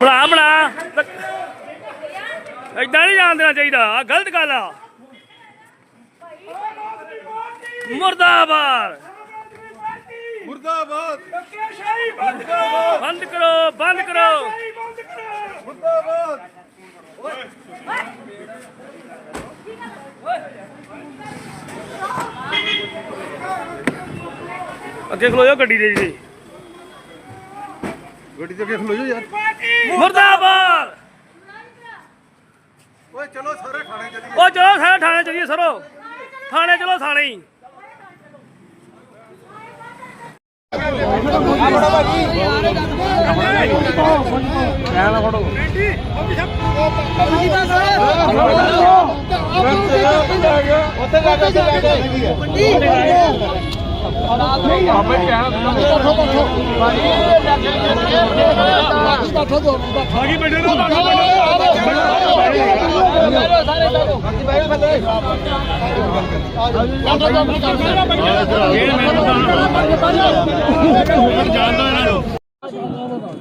ਬਣਾ ਬਣਾ। ਇਦਾਂ ਨਹੀਂ ਜਾਣ ਦੇਣਾ ਚਾਹੀਦਾ। ਆ ਗਲਤ ਗੱਲ ਆ। ਮੁਰਦਾਬਾਦ। ਮੁਰਦਾਬਾਦ। ਬੰਦ ਕਰੋ ਬੰਦ ਕਰੋ। ਮੁਰਦਾਬਾਦ। ਅੱਗੇ ਖਲੋ ਜਾਓ ਗੱਡੀ ਦੇ ਜੀ। ਗੱਡੀ ਤੇ ਅੱਗੇ ਖਲੋ ਜਾ ਯਾਰ ਮੁਰਦਾਬਾਦ ਓਏ ਚਲੋ ਸਾਰੇ ਖਾਣੇ ਚੱਲੀਏ ਉਹ ਚਲੋ ਸਾਰੇ ਥਾਣੇ ਚਲੀਏ ਸਰੋ ਥਾਣੇ ਚਲੋ ਥਾਣੇ ਹੀ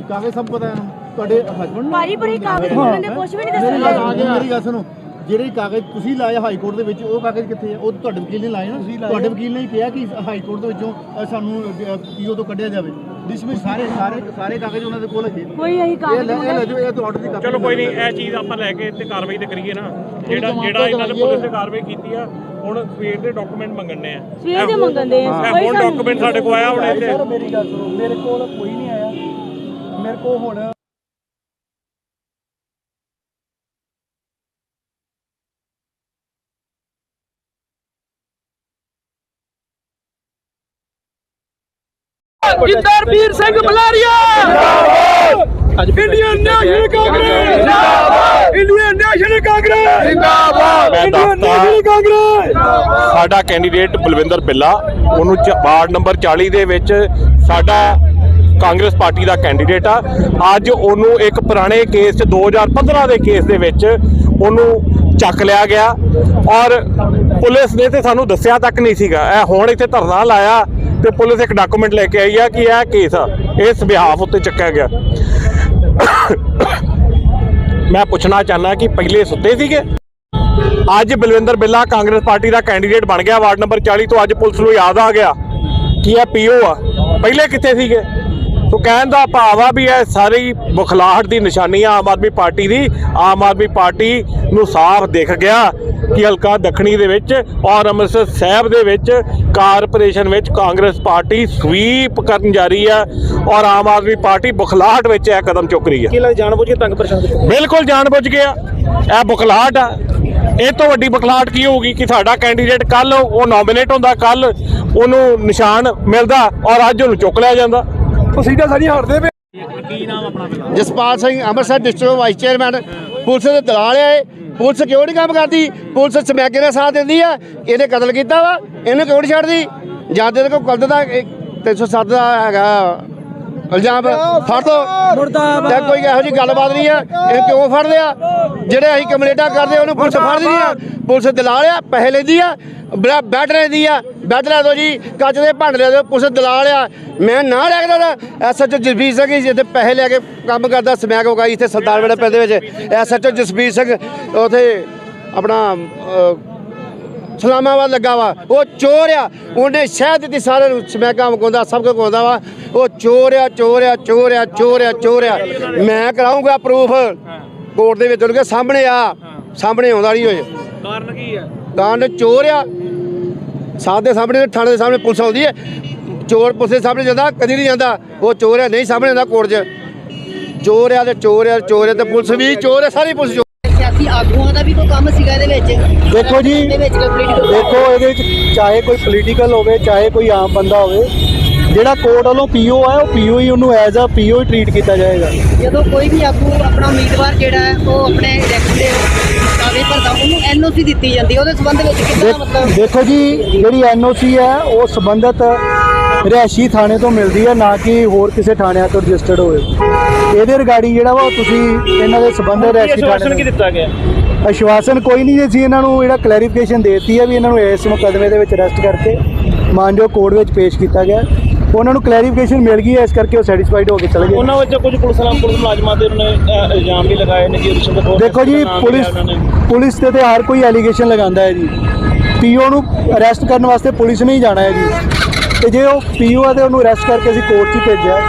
ਕਾਗਜ਼ ਸਭ ਪਤਾ ਹੈ ਤੁਹਾਡੇ ਹਸਬੰਡ ਭਾਜੀ ਪਰ ਇਹ ਕਾਗਜ਼ ਉਹਨਾਂ ਨੇ ਕੁਝ ਵੀ ਨਹੀਂ ਦੱਸਿਆ ਮੇਰੀ ਗੱਲ ਸੁਣੋ ਜਿਹੜੇ ਕਾਗਜ਼ ਤੁਸੀਂ ਲਾਏ ਹਾਈ ਕੋਰਟ ਦੇ ਵਿੱਚ ਉਹ ਕਾਗਜ਼ ਕਿੱਥੇ ਆ? ਉਹ ਤੁਹਾਡੇ ਵਕੀਲ ਨੇ ਲਾਏ ਨਾ। ਤੁਹਾਡੇ ਵਕੀਲ ਨੇ ਕਿਹਾ ਕਿ ਹਾਈ ਕੋਰਟ ਦੇ ਵਿੱਚੋਂ ਸਾਨੂੰ ਪੀਓ ਤੋਂ ਕੱਢਿਆ ਜਾਵੇ। ਡਿਸਮਿਸ ਸਾਰੇ ਸਾਰੇ ਸਾਰੇ ਕਾਗਜ਼ ਉਹਨਾਂ ਦੇ ਕੋਲ ਹੈਗੇ। ਕੋਈ ਇਹ ਕਾਗਜ਼ ਇਹ ਲੈ ਜਾਓ ਇਹ ਤਾਂ ਆਰਡਰ ਦੀ ਕਾਪੀ ਚਲੋ ਕੋਈ ਨਹੀਂ ਇਹ ਚੀਜ਼ ਆਪਾਂ ਲੈ ਕੇ ਤੇ ਕਾਰਵਾਈ ਤੇ ਕਰੀਏ ਨਾ। ਜਿਹੜਾ ਜਿਹੜਾ ਇਹਨਾਂ ਨੇ ਪੁਲਿਸ ਨੇ ਕਾਰਵਾਈ ਕੀਤੀ ਆ ਹੁਣ ਸਵੇਰ ਦੇ ਡਾਕੂਮੈਂਟ ਮੰਗਣੇ ਆ। ਸਵੇਰ ਦੇ ਮੰਗਣਦੇ ਆ। ਹੁਣ ਡਾਕੂਮੈਂਟ ਸਾਡੇ ਕੋਲ ਆਇਆ ਹੁਣ ਇੱਥੇ ਮੇਰੀ ਗੱਲ ਸੁਣੋ ਮੇਰੇ ਕੋਲ ਕੋਈ ਨਹੀਂ ਆਇਆ। ਮੇਰੇ ਕੋਲ ਹੁਣ Inderveer Singh Balaria. Indian National Congress. ਜਿੰਦਾਬਾਦ। Indian National Congress. ਜਿੰਦਾਬਾਦ। ਮੈਂ ਦੱਸਦਾ- ਨੈਸ਼ਨਲ ਕਾਂਗਰਸ। ਸਾਡਾ ਕੈਂਡੀਡੇਟ ਬਲਵਿੰਦਰ ਬਿੱਲਾ ਉਹਨੂੰ ਵਾਰਡ ਨੰਬਰ 40 ਦੇ ਵਿੱਚ ਸਾਡਾ ਕਾਂਗਰਸ ਪਾਰਟੀ ਦਾ ਕੈਂਡੀਡੇਟ ਆ। ਅੱਜ ਉਹਨੂੰ ਇੱਕ ਪੁਰਾਣੇ ਕੇਸ 'ਚ 2015 ਦੇ ਕੇਸ ਦੇ ਵਿੱਚ ਉਹਨੂੰ ਚੱਕ ਲਿਆ ਗਿਆ। ਔਰ ਪੁਲਿਸ ਨੇ ਤੇ ਸਾਨੂੰ ਦੱਸਿਆ ਤੱਕ ਨਹੀਂ ਸੀਗਾ। ਇਹ ਹੁਣ ਇੱਥੇ ਧਰਨਾ ਲਾਇਆ। ਤੇ ਪੁਲਿਸ ਇੱਕ ਡਾਕੂਮੈਂਟ ਲੈ ਕੇ ਆਈ ਆ ਕਿ ਇਹ ਕੇਸ ਆ, ਇਸ ਬਿਹਾਫ ਉੱਤੇ ਚੱਕਿਆ ਗਿਆ। ਮੈਂ ਪੁੱਛਣਾ ਚਾਹਨਾ ਕਿ ਪਹਿਲੇ ਸੁੱਤੇ ਸੀਗੇ? ਅੱਜ ਬਲਵਿੰਦਰ ਬਿੱਲਾ ਕਾਂਗਰਸ ਪਾਰਟੀ ਦਾ ਕੈਂਡੀਡੇਟ ਬਣ ਗਿਆ, ਵਾਰਡ ਨੰਬਰ 40 ਤੋਂ ਅੱਜ ਪੁਲਿਸ ਨੂੰ ਯਾਦ ਆ ਗਿਆ ਕਿ ਇਹ ਪੀਓ ਆ। ਪਹਿਲੇ ਕਿੱਥੇ ਸੀਗੇ? ਸੋ ਕਹਿਣ ਦਾ ਭਾਵ ਆ ਵੀ ਇਹ ਸਾਰੀ ਬੁਖਲਾਹਟ ਦੀ ਨਿਸ਼ਾਨੀ ਆ ਆਮ ਆਦਮੀ ਪਾਰਟੀ ਦੀ। ਆਮ ਆਦਮੀ ਪਾਰਟੀ ਨੂੰ ਸਾਫ਼ ਦਿਖ ਗਿਆ ਕਿ ਹਲਕਾ ਦੱਖਣੀ ਦੇ ਵਿੱਚ ਔਰ ਅੰਮ੍ਰਿਤਸਰ ਸਾਹਿਬ ਦੇ ਵਿੱਚ ਕਾਰਪੋਰੇਸ਼ਨ ਵਿੱਚ ਕਾਂਗਰਸ ਪਾਰਟੀ ਸਵੀਪ ਕਰਨ ਜਾ ਰਹੀ ਆ ਔਰ ਆਮ ਆਦਮੀ ਪਾਰਟੀ ਬੁਖਲਾਹਟ ਵਿੱਚ ਇਹ ਕਦਮ ਚੁੱਕ ਰਹੀ ਆ। ਕੀ ਲੱਗ ਜਾਣ ਬੁੱਝ ਕੇ ਤੰਗ ਪਰੇਸ਼ਾਨ ਬਿਲਕੁਲ ਜਾਣਬੁੱਝ ਗਿਆ ਇਹ ਬੁਖਲਾਹਟ ਆ। ਇਹ ਤੋਂ ਵੱਡੀ ਬੁਖਲਾਹਟ ਕੀ ਹੋਊਗੀ ਕਿ ਸਾਡਾ ਕੈਂਡੀਡੇਟ ਕੱਲ ਉਹ ਨੋਮੀਨੇਟ ਹੁੰਦਾ ਕੱਲ ਉਹਨੂੰ ਨਿਸ਼ਾਨ ਮਿਲਦਾ ਔਰ ਅੱਜ ਉਹਨੂੰ ਚੁੱਕ ਲਿਆ ਜਾਂਦਾ। ਉਹ ਸਿੱਧਾ ਸਾਡੀ ਹਟਦੇ ਪਏ। Jaspal Singh Amritsar district vice chairman police ਦੇ ਦਲਾਲ ਇਹ। ਪੁਲਿਸ ਕਿਉਂ ਨਹੀਂ ਕੰਮ ਕਰਦੀ? ਪੁਲਿਸ ਸਮੈਕੇ ਦਾ ਸਾਥ ਦਿੰਦੀ ਆ। ਇਹਨੇ ਕਤਲ ਕੀਤਾ ਵਾ। ਇਹਨੂੰ ਕਿਉਂ ਨਹੀਂ ਛੱਡਦੀ? ਜਾਂਦੇ ਤੇ ਕਤਲ ਦਾ ਇਹ 307 ਦਾ ਹੈਗਾ ਇਲਜ਼ਾਮ। ਫੜ ਦੋ ਮੁਰਦਾਬਾਦ। ਕੋਈ ਇਹੋ ਜੀ ਗੱਲਬਾਤ ਨਹੀਂ ਆ। ਇਹ ਕਿਉਂ ਫੜਦੇ ਆ? ਜਿਹੜੇ ਅਸੀਂ ਕੰਪਲੇਂਟਾਂ ਕਰਦੇ ਉਹਨੂੰ ਪੁਲਿਸ ਫੜਦੀ ਨਹੀਂ ਆ। ਪੁਲਿਸ ਦਲਾਲ ਆ ਪੈਸੇ ਲੈਂਦੀ ਆ ਬੈਡ ਲੈਂਦੀ ਆ। ਬੈਡ ਲੈ ਦੋ ਜੀ ਕੱਚ ਦੇ ਭਾਂਡੇ ਲੈ ਦੋ ਪੁਲਿਸ ਦਲਾਲ ਆ। ਮੈਂ ਨਾ ਰੱਖਦਾ ਦਾ ਐਸਐਚਓ ਜਸਬੀਰ ਸਿੰਘ ਜੀ ਜਿੱਥੇ ਪੈਸੇ ਲੈ ਕੇ ਕੰਮ ਕਰਦਾ ਸਮੈਕ ਹੋਗਾ ਇੱਥੇ ਸਰਦਾਰ ਵੇਲੇ ਪਿੰਡ ਦੇ ਵਿੱਚ ਐਸਐਚਓ ਜਸਬੀਰ ਸਿੰਘ ਉਥੇ ਆਪਣਾ ਸਲਾਮਾਬਾਦ ਲੱਗਾ ਵਾ। ਉਹ ਚੋਰ ਆ। ਉਹਨੇ ਸ਼ਹਿਦ ਦਿੱਤੀ ਸਾਰਿਆਂ ਨੂੰ। ਸਮੈਕਾਂ ਮਕਾਉਂਦਾ ਸਭ ਕੁਝ ਮਕਾਉਂਦਾ ਵਾ। ਉਹ ਚੋਰ ਆ ਚੋਰ ਆ ਚੋਰ ਆ ਚੋਰ ਆ ਚੋਰ ਆ। ਮੈਂ ਕਰਾਉਂਗਾ ਪ੍ਰੂਫ ਕੋਰਟ ਦੇ ਵਿੱਚ ਉਹਦੇ ਸਾਹਮਣੇ ਆ। ਸਾਹਮਣੇ ਆਉਂਦਾ ਨਹੀਂ ਹੋਏ। ਕਾਰਨ ਕੀ ਆ? ਕਾਂਡ ਚੋਰ ਆ। ਸਾਹ ਦੇ ਸਾਹਮਣੇ ਥਾਣੇ ਦੇ ਸਾਹਮਣੇ ਪੁਲਿਸ ਆਉਂਦੀ ਹੈ। ਚੋਰ ਪੁਲਿਸ ਦੇ ਸਾਹਮਣੇ ਜਾਂਦਾ ਕਦੀ ਨਹੀਂ ਜਾਂਦਾ। ਉਹ ਚੋਰ ਆ ਨਹੀਂ ਸਾਹਮਣੇ ਜਾਂਦਾ ਕੋਰਟ 'ਚ। ਚੋਰ ਆ ਤੇ ਚੋਰ ਆ ਚੋਰ ਆ ਤੇ ਪੁਲਿਸ ਵੀ ਚੋਰ ਆ ਸਾਰੀ ਪੁਲਿਸ ਸਿਆਸੀ ਆਗੂਆਂ ਦਾ ਵੀ ਕੋਈ ਕੰਮ ਸੀਗਾ ਇਹਦੇ ਵਿੱਚ? ਦੇਖੋ ਜੀ ਦੇਖੋ ਇਹਦੇ ਵਿੱਚ ਚਾਹੇ ਕੋਈ ਪੋਲੀਟੀਕਲ ਹੋਵੇ ਚਾਹੇ ਕੋਈ ਆਮ ਬੰਦਾ ਹੋਵੇ ਜਿਹੜਾ ਕੋਰਟ ਵੱਲੋਂ ਪੀਓ ਹੈ ਉਹ ਪੀਓ ਹੀ ਉਹਨੂੰ ਐਜ਼ ਅ ਪੀਓ ਹੀ ਟਰੀਟ ਕੀਤਾ ਜਾਏਗਾ। ਜਦੋਂ ਕੋਈ ਵੀ ਆਗੂ ਆਪਣਾ ਉਮੀਦਵਾਰ ਜਿਹੜਾ ਹੈ ਉਹ ਆਪਣੇ ਇਲੈਕਸ਼ਨ ਦੇ ਕਾਗਜ਼ ਭਰਦਾ ਉਹਨੂੰ ਐਨਓਸੀ ਦਿੱਤੀ ਜਾਂਦੀ ਹੈ। ਉਹਦੇ ਸੰਬੰਧ ਵਿੱਚ ਕਿੰਨਾ ਦੇਖ- ਮਤਲਬ ਦੇਖੋ ਜੀ ਜਿਹੜੀ ਐਨਓਸੀ ਹੈ ਉਹ ਸੰਬੰਧਤ ਰਿਹਾਇਸ਼ੀ ਥਾਣੇ ਤੋਂ ਮਿਲਦੀ ਹੈ ਨਾ ਕਿ ਹੋਰ ਕਿਸੇ ਥਾਣਿਆਂ ਤੋਂ ਰਜਿਸਟਰਡ ਹੋਵੇ। ਇਹਦੇ ਰਿਗਾਰਡਿੰਗ ਜਿਹੜਾ ਵਾ ਉਹ ਤੁਸੀਂ ਇਹਨਾਂ ਦੇ ਸੰਬੰਧ ਰਿਹਾਇਸ਼ੀ ਥਾਣੇ ਕੀ ਦਿੱਤਾ ਗਿਆ? ਅਸ਼ਵਾਸਨ ਕੋਈ ਨਹੀਂ ਜੀ ਅਸੀਂ ਇਹਨਾਂ ਨੂੰ ਜਿਹੜਾ ਕਲੈਰੀਫਿਕੇਸ਼ਨ ਦੇਤੀ ਹੈ ਵੀ ਇਹਨਾਂ ਨੂੰ ਇਸ ਮੁਕਦਮੇ ਦੇ ਵਿੱਚ ਅਰੈਸਟ ਕਰਕੇ ਮਾਨਜੋ ਕੋਰਟ ਵਿੱਚ ਪੇਸ਼ ਕੀਤਾ ਗਿਆ। ਉਹਨਾਂ ਨੂੰ ਕਲੈਰੀਫਿਕੇਸ਼ਨ ਮਿਲ ਗਈ ਹੈ ਇਸ ਕਰਕੇ ਉਹ ਸੈਟੀਸਫਾਈਡ ਹੋ ਕੇ ਚਲੇ ਗਏ। ਉਹਨਾਂ ਵਿੱਚ ਕੁਝ ਪੁਲਿਸ ਨਾਲ ਪੁਲਿਸ ਮੁਲਾਜ਼ਮਾਂ ਤੇ ਉਹਨਾਂ ਨੇ ਇਲਜ਼ਾਮ ਵੀ ਲਗਾਏ ਨੇ ਕਿ ਰਿਸ਼ਵਤ ਦੇਖੋ ਜੀ ਪੁਲਿਸ ਪੁਲਿਸ ਤੇ ਤੇ ਹਰ ਕੋਈ ਐਲੀਗੇਸ਼ਨ ਲਗਾਉਂਦਾ ਹੈ ਜੀ। ਪੀਓ ਨੂੰ ਅਰੈਸਟ ਕਰਨ ਵਾਸਤੇ ਪੁਲਿਸ ਨੇ ਹੀ ਜਾਣਾ ਹੈ ਜੀ। ਤੇ ਜੇ ਉਹ ਪੀਓ ਹੈ ਤੇ ਉਹਨੂੰ ਅਰੈਸਟ ਕਰਕੇ ਅਸੀਂ ਕੋਰਟ 'ਚ ਭੇਜਿਆ।